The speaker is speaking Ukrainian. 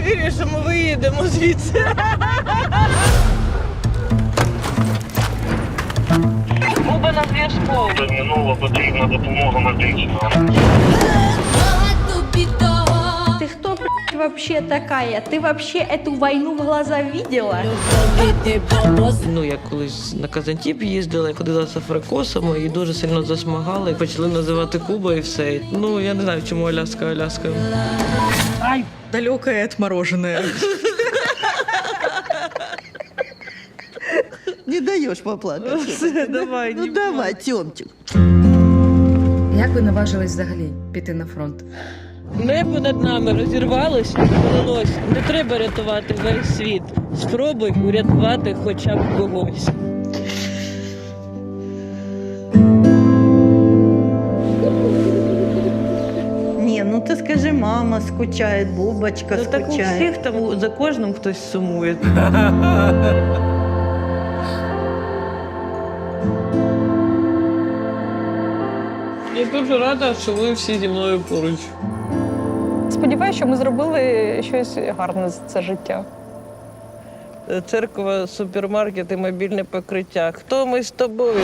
не вірю, що ми виїдемо звідси. Буба на зв'язку. Терміново потрібна допомога медична вообще такая? Ты вообще эту войну в глаза видела? Ну, я колись на Казантіп їздила, я ходила з африкосами і дуже сильно засмагали. Почали називати Куба і все. Ну, я не знаю, чому Аляска, Аляска. Далекое отмороженное. Не даешь поплакать. Все, давай, Ну не давай, Тёмчик. Як ви наважились взагалі піти на фронт? Небо над нами розірвалося, полилось. Не треба рятувати весь світ. Спробуй урятувати хоча б когось. Не, ну ты скажи, мама скучает, Бубочка Ну, так у всіх там за кожним хтось сумує. Я дуже рада, що ви всі зі мною поруч. Сподіваюся, що ми зробили щось гарне за це життя. Церква, супермаркет і мобільне покриття. Хто ми з тобою?